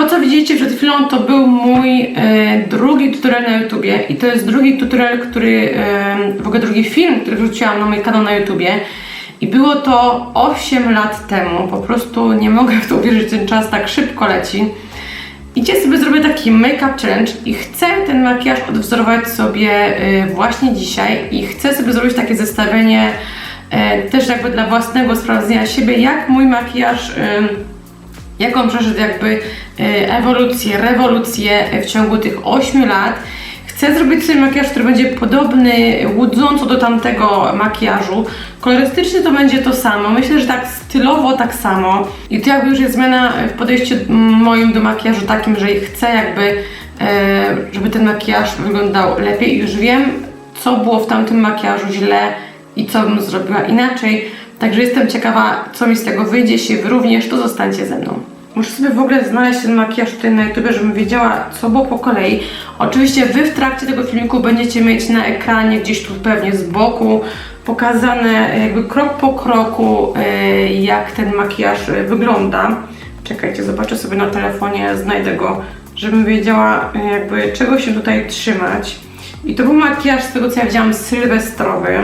To, co widzieliście przed chwilą, to był mój e, drugi tutorial na YouTubie i to jest drugi tutorial, który, e, w ogóle drugi film, który wrzuciłam na mój kanał na YouTubie i było to 8 lat temu, po prostu nie mogę w to uwierzyć, ten czas tak szybko leci. I dzisiaj sobie zrobię taki make-up challenge i chcę ten makijaż odwzorować sobie y, właśnie dzisiaj i chcę sobie zrobić takie zestawienie y, też jakby dla własnego sprawdzenia siebie, jak mój makijaż, jak on przeszedł jakby y, ewolucję, rewolucję w ciągu tych 8 lat. Chcę zrobić sobie makijaż, który będzie podobny łudząco do tamtego makijażu. Kolorystycznie to będzie to samo. Myślę, że tak stylowo tak samo. I to jakby już jest zmiana w podejściu moim do makijażu takim, że chcę jakby, e, żeby ten makijaż wyglądał lepiej. Już wiem, co było w tamtym makijażu źle i co bym zrobiła inaczej. Także jestem ciekawa, co mi z tego wyjdzie. Jeśli Wy również, to zostańcie ze mną. Muszę sobie w ogóle znaleźć ten makijaż tutaj na YouTube, żebym wiedziała, co było po kolei. Oczywiście Wy w trakcie tego filmiku będziecie mieć na ekranie, gdzieś tu pewnie z boku, pokazane jakby krok po kroku, e, jak ten makijaż e, wygląda. Czekajcie, zobaczę sobie na telefonie, znajdę go, żebym wiedziała e, jakby czego się tutaj trzymać. I to był makijaż z tego co ja widziałam sylwestrowy.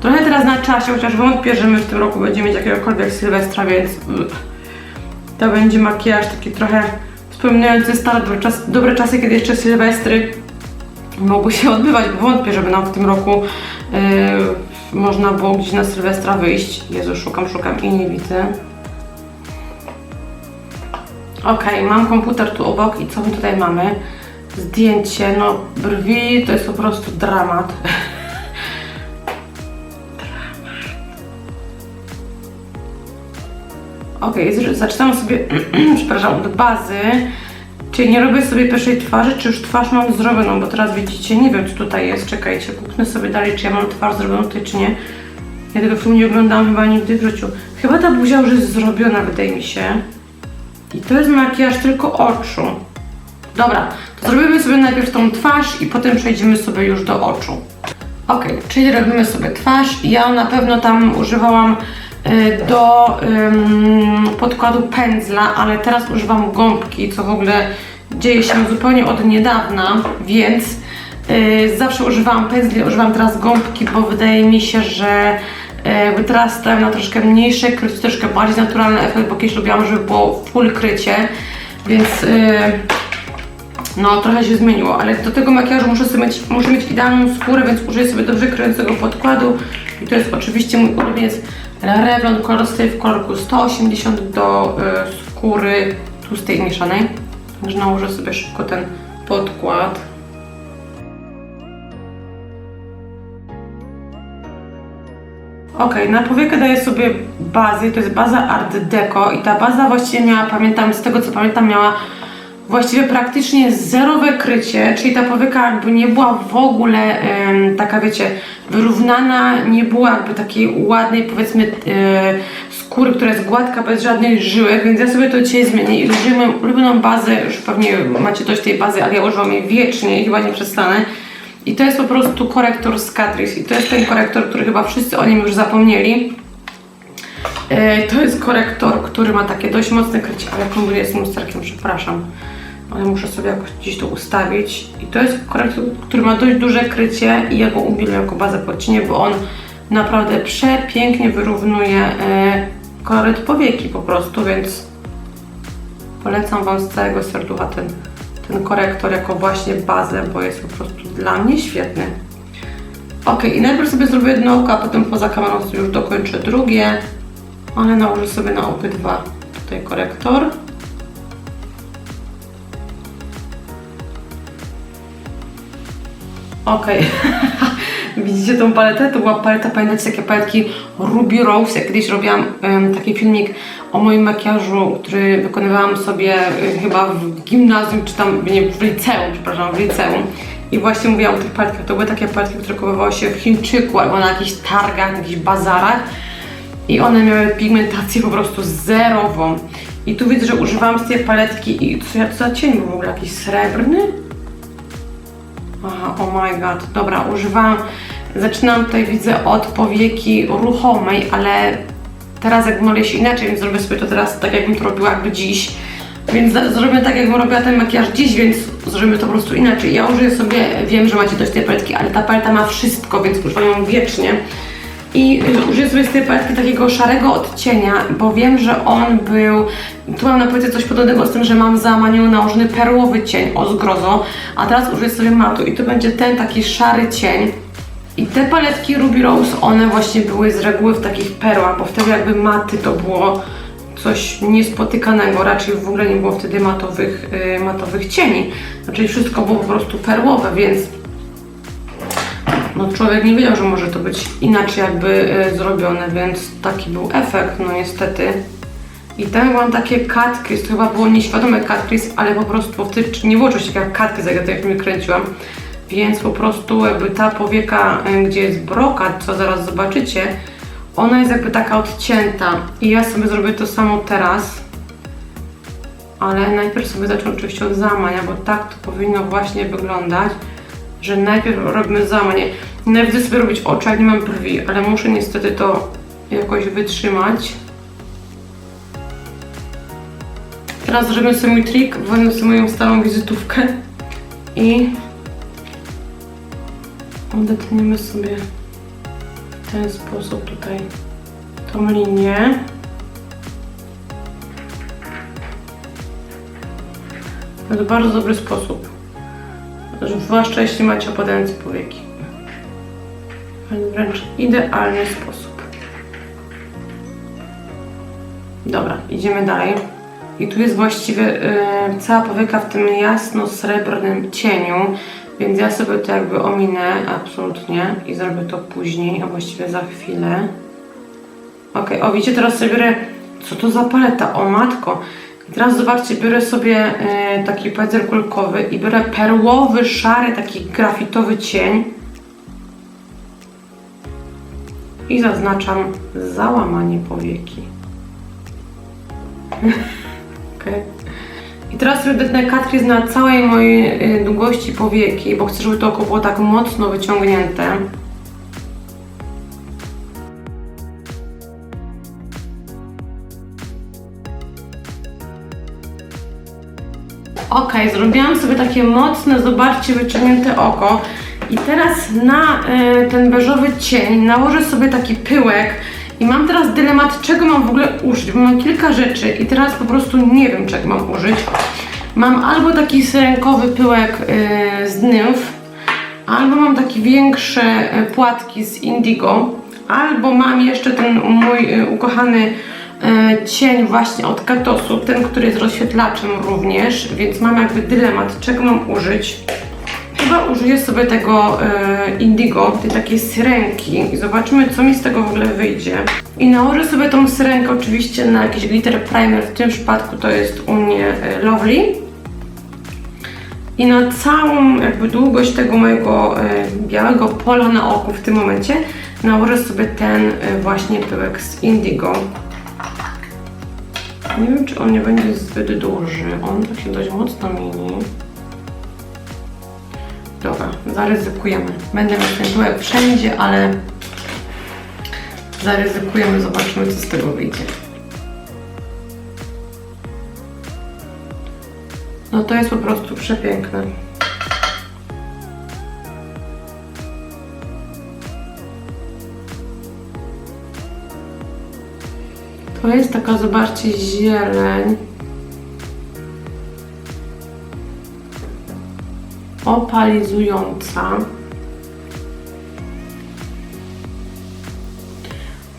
Trochę teraz na czasie, chociaż wątpię, że my w tym roku będziemy mieć jakiegokolwiek sylwestra, więc to będzie makijaż taki trochę wspominający stare dobre, czas, dobre czasy, kiedy jeszcze sylwestry mogły się odbywać, bo wątpię, żeby nam w tym roku yy, można było gdzieś na sylwestra wyjść. Jezu, szukam, szukam i nie widzę. Okej, mam komputer tu obok i co my tutaj mamy? Zdjęcie, no brwi to jest po prostu dramat. Okay, zaczynam sobie, przepraszam, od bazy. Czyli nie robię sobie pierwszej twarzy, czy już twarz mam zrobioną, bo teraz widzicie, nie wiem, czy tutaj jest, czekajcie, kupnę sobie dalej, czy ja mam twarz zrobioną tutaj, czy nie. Ja tego filmu nie oglądałam chyba nigdy w życiu. Chyba ta buzia już jest zrobiona, wydaje mi się. I to jest makijaż tylko oczu. Dobra, to zrobimy sobie najpierw tą twarz i potem przejdziemy sobie już do oczu. Ok, czyli robimy sobie twarz. Ja na pewno tam używałam do ym, podkładu pędzla, ale teraz używam gąbki, co w ogóle dzieje się zupełnie od niedawna, więc y, zawsze używałam pędzli, używam teraz gąbki, bo wydaje mi się, że y, jakby teraz stawiam na troszkę mniejsze krycie, troszkę bardziej naturalny efekt, bo kiedyś lubiłam, żeby było full krycie, więc y, no, trochę się zmieniło, ale do tego makijażu muszę, sobie mieć, muszę mieć idealną skórę, więc użyję sobie dobrze kryjącego podkładu. I to jest oczywiście mój ulubieniec Revlon Stay w kolorku 180 do y, skóry tłustej mieszanej. Także nałożę sobie szybko ten podkład. Ok, na powiekę daję sobie bazę, to jest baza Art Deco i ta baza właściwie miała, pamiętam, z tego co pamiętam, miała właściwie praktycznie zerowe krycie, czyli ta powieka jakby nie była w ogóle taka, wiecie, wyrównana, nie była jakby takiej ładnej, powiedzmy, e, skóry, która jest gładka, bez żadnych żyłek, więc ja sobie to dzisiaj zmienię i użyję moją ulubioną bazę, już pewnie macie dość tej bazy, ale ja używam jej wiecznie i chyba nie przestanę. I to jest po prostu korektor z Catrice i to jest ten korektor, który chyba wszyscy o nim już zapomnieli. E, To jest korektor, który ma takie dość mocne krycie, ale kombinuję z lusterkiem, przepraszam. Ale muszę sobie jakoś gdzieś to ustawić. I to jest korektor, który ma dość duże krycie i ja go uwielbiam jako bazę cienie, bo on naprawdę przepięknie wyrównuje e, koloryt powieki po prostu, więc polecam Wam z całego serducha ten, ten korektor jako właśnie bazę, bo jest po prostu dla mnie świetny. Ok, i najpierw sobie zrobię jedno oko, a potem poza kamerą już dokończę drugie. Ale nałożę sobie na obydwa tutaj korektor. Ok. Widzicie tą paletę? To była paleta, pamiętacie takie paletki Ruby Rose. Ja kiedyś robiłam em, taki filmik o moim makijażu, który wykonywałam sobie y, chyba w gimnazjum, czy tam, nie, w liceum, przepraszam, w liceum. I właśnie mówiłam o tych paletkach. To były takie paletki, które kupowało się w Chińczyku albo na jakichś targach, na jakichś bazarach. I one miały pigmentację po prostu zerową. I tu widzę, że używam z tej paletki i co to za cień był w ogóle? Jakiś srebrny? Aha, oh my god. Dobra, używam. Zaczynam tutaj, widzę, od powieki ruchomej, ale teraz jak maluję się inaczej, więc zrobię sobie to teraz tak, jakbym to robiła jakby dziś. Więc zrobię tak, jakbym robiła ten makijaż dziś, więc zrobimy to po prostu inaczej. Ja użyję sobie, wiem, że macie dość tej paletki, ale ta paleta ma wszystko, więc używam ją wiecznie. I użyję sobie z tej paletki takiego szarego odcienia, bo wiem, że on był... Tu mam na palecie coś podobnego z tym, że mam za manią nałożony perłowy cień o zgrozo, a teraz użyję sobie matu i to będzie ten taki szary cień. I te paletki Ruby Rose, one właśnie były z reguły w takich perłach, bo wtedy jakby maty to było coś niespotykanego, raczej w ogóle nie było wtedy matowych, y, matowych cieni. Znaczy wszystko było po prostu perłowe, więc no człowiek nie wiedział, że może to być inaczej jakby y, zrobione, więc taki był efekt, no niestety. I tam mam takie cut crease, to chyba było nieświadome cut crease, ale po prostu wtedy nie czegoś takiego jak cut crease, jak ja to kręciłam. Więc po prostu jakby ta powieka, y, gdzie jest brokat, co zaraz zobaczycie, ona jest jakby taka odcięta. I ja sobie zrobię to samo teraz. Ale najpierw sobie zacznę oczywiście od załamania, bo tak to powinno właśnie wyglądać, że najpierw robimy załamanie. Najpierw sobie robić oczy, jak nie mam brwi, ale muszę niestety to jakoś wytrzymać. Teraz zrobię sobie mój trik, wezmę sobie moją starą wizytówkę i odetniemy sobie w ten sposób tutaj tą linię. To jest bardzo dobry sposób. Zwłaszcza jeśli macie opadające powieki. Wręcz idealny sposób. Dobra, idziemy dalej. I tu jest właściwie y, cała powieka w tym jasno-srebrnym cieniu, więc ja sobie to jakby ominę absolutnie i zrobię to później, a właściwie za chwilę. Ok, o widzicie, teraz sobie biorę, co to za paleta, o matko. Teraz zobaczcie, biorę sobie y, taki pędzel kulkowy i biorę perłowy, szary, taki grafitowy cień i zaznaczam załamanie powieki. I teraz sobie detnę katkiz na całej mojej y, długości powieki, bo chcę, żeby to oko było tak mocno wyciągnięte. Ok, zrobiłam sobie takie mocne, zobaczcie, wyciągnięte oko. I teraz na y, ten beżowy cień nałożę sobie taki pyłek. I mam teraz dylemat, czego mam w ogóle użyć, bo mam kilka rzeczy i teraz po prostu nie wiem, czego mam użyć. Mam albo taki syrenkowy pyłek y, z nymf, albo mam takie większe y, płatki z indigo, albo mam jeszcze ten mój y, ukochany cień właśnie od Katosu, ten, który jest rozświetlaczem również, więc mam jakby dylemat, czego mam użyć. Chyba użyję sobie tego e, indigo, tej takiej syrenki i zobaczymy co mi z tego w ogóle wyjdzie. I nałożę sobie tą syrenkę oczywiście na jakiś glitter primer, w tym przypadku to jest u mnie e, Lovely. I na całą jakby długość tego mojego e, białego pola na oku w tym momencie nałożę sobie ten e, właśnie pyłek z indigo. Nie wiem czy on nie będzie zbyt duży, on tak się dość mocno mini. Dobra, zaryzykujemy. Będę mieć ten pyłek wszędzie, ale zaryzykujemy, zobaczymy co z tego wyjdzie. No to jest po prostu przepiękne. To jest taka, zobaczcie, zieleń. opalizująca.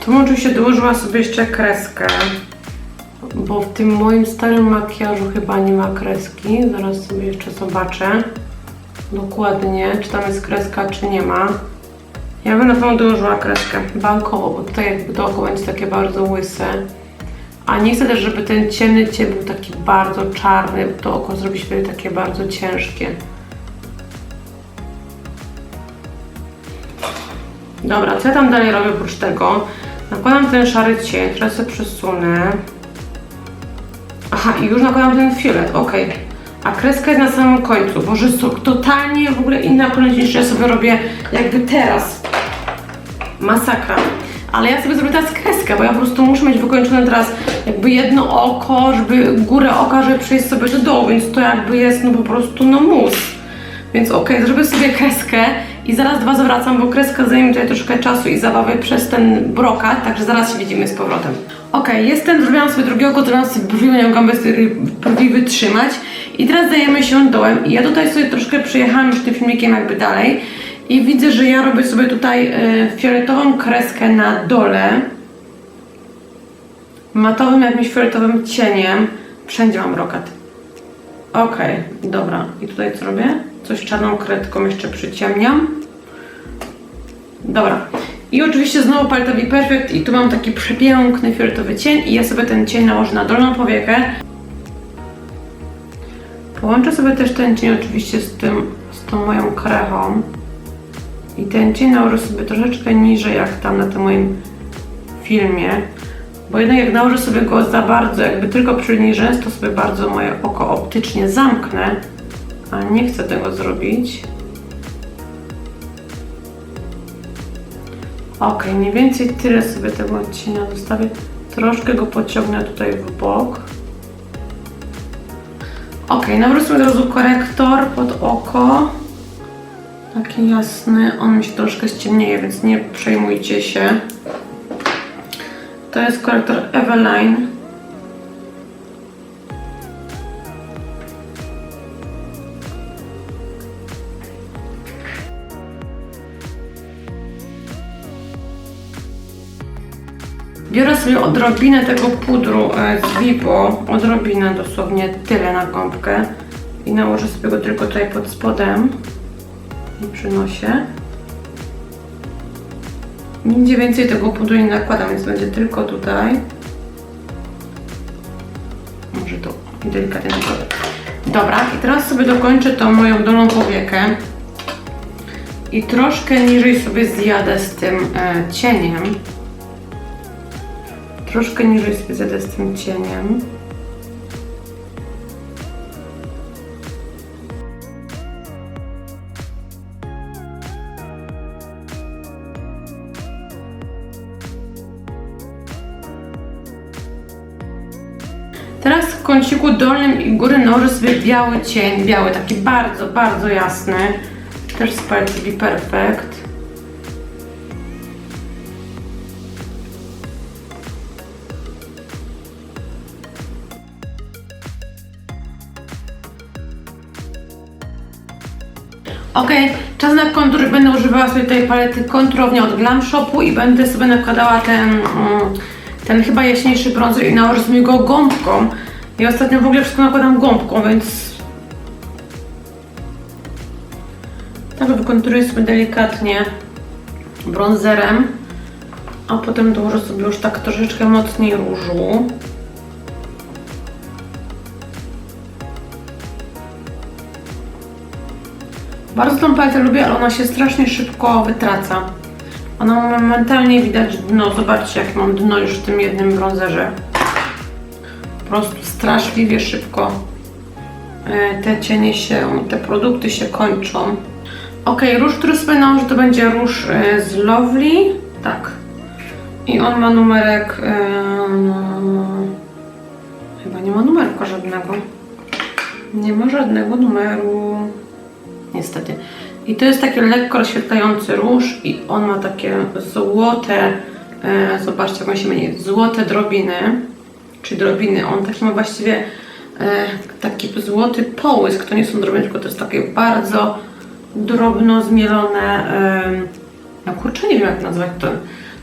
Tu oczywiście dołożyła sobie jeszcze kreskę, bo w tym moim starym makijażu chyba nie ma kreski. Zaraz sobie jeszcze zobaczę dokładnie, czy tam jest kreska, czy nie ma. Ja bym na pewno dołożyła kreskę bankowo, bo tutaj jakby to oko będzie takie bardzo łyse. A nie chcę też, żeby ten ciemny cień był taki bardzo czarny, bo to oko zrobi się takie bardzo ciężkie. Dobra, co ja tam dalej robię oprócz tego? Nakładam ten szary cień, teraz sobie przesunę. Aha, i już nakładam ten fiolet, ok. A kreska jest na samym końcu. Boże, to totalnie w ogóle inna kolejność niż ja sobie robię jakby teraz. Masakra. ale ja sobie zrobię teraz kreskę, bo ja po prostu muszę mieć wykończone teraz jakby jedno oko, żeby górę oka, żeby przejść sobie do dołu, więc to jakby jest no po prostu no mus. Więc okej, zrobię sobie kreskę i zaraz do Was wracam, bo kreska zajmie tutaj troszkę czasu i zabawy przez ten brokat, także zaraz się widzimy z powrotem. Okej, jestem, zrobiłam sobie drugiego, zrobiłam sobie brwi, nie mogłam bez wytrzymać i teraz zajmiemy się dołem i ja tutaj sobie troszkę przejechałam już tym filmikiem jakby dalej i widzę, że ja robię sobie tutaj y, fioletową kreskę na dole matowym jakimś fioletowym cieniem. Wszędzie mam brokat. Okej, dobra. I tutaj co robię? Coś czarną kredką jeszcze przyciemniam. Dobra. I oczywiście znowu paleta Be Perfect i tu mam taki przepiękny fioletowy cień i ja sobie ten cień nałożę na dolną powiekę. Połączę sobie też ten cień oczywiście z tym, z tą moją krechą. I ten cień nałożę sobie troszeczkę niżej jak tam na tym moim filmie. Bo jednak jak nałożę sobie go za bardzo, jakby tylko przyniżę, to sobie bardzo moje oko optycznie zamknę. A nie chcę tego zrobić. Ok, mniej więcej tyle sobie tego odcienia zostawię. Troszkę go pociągnę tutaj w bok. Ok, sobie od razu korektor pod oko. Taki jasny. On mi się troszkę ściemnieje, więc nie przejmujcie się. To jest korektor Eveline. Biorę sobie odrobinę tego pudru e, z Vivo, odrobinę, dosłownie tyle na gąbkę i nałożę sobie go tylko tutaj pod spodem i przy nosie. Nigdzie więcej tego pudru nie nakładam, więc będzie tylko tutaj. Może to delikatnie na dole. Dobra, i teraz sobie dokończę tą moją dolną powiekę. I troszkę niżej sobie zjadę z tym e, cieniem. Troszkę niżej sobie zjadę z tym cieniem. Teraz w kąciku dolnym i góry nałożę sobie biały cień, biały, taki bardzo, bardzo jasny. Też z palety Be Perfect. Ok, czas na kontur. Będę używała sobie tej palety konturownia od Glam Shopu i będę sobie nakładała ten, mm, ten chyba jaśniejszy bronzer i nałożę go gąbką. Ja ostatnio w ogóle wszystko nakładam gąbką, więc tak wykonturuję sobie delikatnie bronzerem, a potem dołożę sobie już tak troszeczkę mocniej różu. Bardzo tą paletę lubię, ale ona się strasznie szybko wytraca. Ona momentalnie widać dno. Zobaczcie, jak mam dno już w tym jednym bronzerze. Po prostu straszliwie szybko e, te cienie się, te produkty się kończą. Ok, róż, który sobie nałożę, to będzie róż e, z Lovely. Tak. I on ma numerek. e, Chyba nie ma numerka żadnego. Nie ma żadnego numeru. Niestety. I to jest taki lekko rozświetlający róż i on ma takie złote, e, zobaczcie jak on się mieni, złote drobiny, czy drobiny, on taki ma właściwie e, taki złoty połysk, to nie są drobiny, tylko to jest takie bardzo drobno zmielone, e, kurczę, nie wiem jak nazwać. To,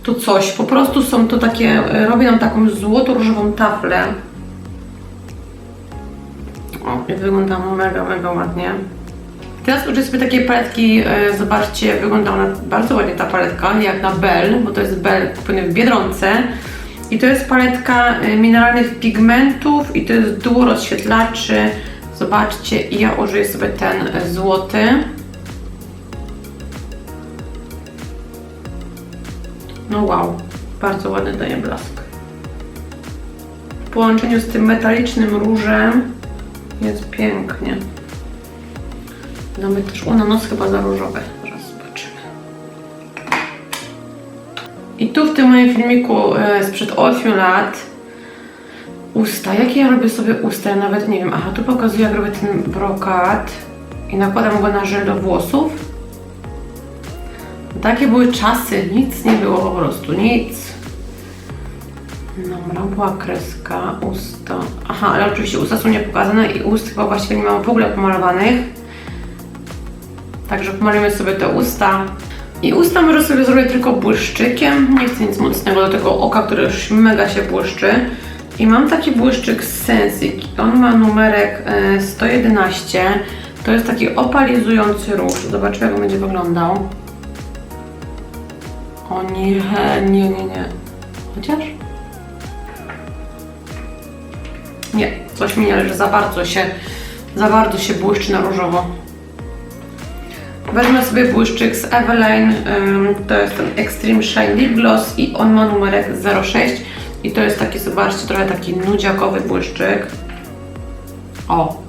to coś, po prostu są to takie, e, robię nam taką złoto-różową taflę. O, wygląda mega, mega ładnie. Teraz użyję sobie takiej paletki, e, zobaczcie wygląda ona bardzo ładnie ta paletka, jak na Bell, bo to jest Bell kupiony w Biedronce. I to jest paletka e, mineralnych pigmentów i to jest duo rozświetlaczy. Zobaczcie i ja użyję sobie ten e, złoty. No wow, bardzo ładny daje blask. W połączeniu z tym metalicznym różem jest pięknie. Damy też u na nos chyba za różowe. Zaraz zobaczymy. I tu w tym moim filmiku e, sprzed 8 lat usta. Jakie ja robię sobie usta? Ja nawet nie wiem. Aha, tu pokazuję jak robię ten brokat i nakładam go na żel do włosów. Takie były czasy, nic nie było po prostu, nic. Dobra, była kreska, usta. Aha, ale oczywiście usta są niepokazane i ust chyba właściwie nie mam w ogóle pomalowanych. Także pomalujemy sobie te usta. I usta może sobie zrobię tylko błyszczykiem. Nie chcę nic mocnego do tego oka, które już mega się błyszczy. I mam taki błyszczyk z Sensic. On ma numerek e, 111. To jest taki opalizujący róż. Zobaczymy, jak on będzie wyglądał. O nie, nie, nie, nie. Chociaż? Nie, coś mi nie leży, za bardzo się, za bardzo się błyszczy na różowo. Wezmę sobie błyszczyk z Eveline, to jest ten Extreme Shine Lip Gloss i on ma numerek 06 i to jest taki, zobaczcie, trochę taki nudziakowy błyszczyk. O!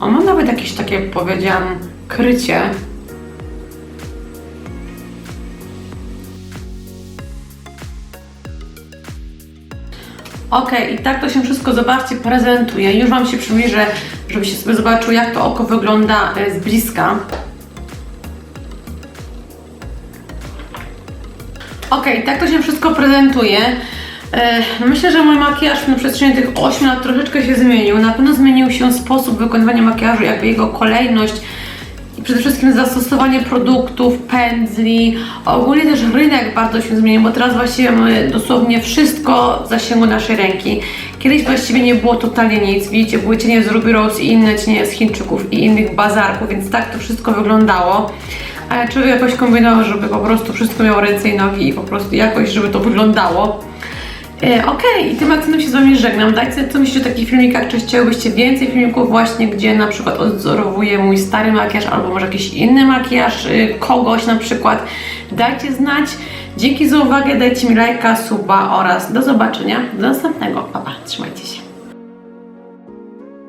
On ma nawet jakieś takie, powiedziałam, krycie. Ok, i tak to się wszystko, zobaczcie, prezentuje. Już Wam się przybliżę, żebyście sobie zobaczył, jak to oko wygląda z bliska. Ok, tak to się wszystko prezentuje. E, Myślę, że mój makijaż na przestrzeni tych 8 lat troszeczkę się zmienił. Na pewno zmienił się sposób wykonywania makijażu, jakby jego kolejność i przede wszystkim zastosowanie produktów, pędzli. Ogólnie też rynek bardzo się zmienił, bo teraz właściwie mamy dosłownie wszystko w zasięgu naszej ręki. Kiedyś właściwie nie było totalnie nic. Widzicie, były cienie z Ruby Rose i inne cienie z Chińczyków i innych bazarków, więc tak to wszystko wyglądało. Ale człowiek jakoś kombinował, żeby po prostu wszystko miało ręce i nogi i po prostu jakoś, żeby to wyglądało. E, Okej, i tym akcentem się z Wami żegnam. Dajcie co myślicie o takich filmikach, czy chciałybyście więcej filmików właśnie, gdzie na przykład odzorowuję mój stary makijaż albo może jakiś inny makijaż y, kogoś na przykład. Dajcie znać. Dzięki za uwagę, dajcie mi lajka, suba oraz do zobaczenia do następnego. Pa, pa, trzymajcie się.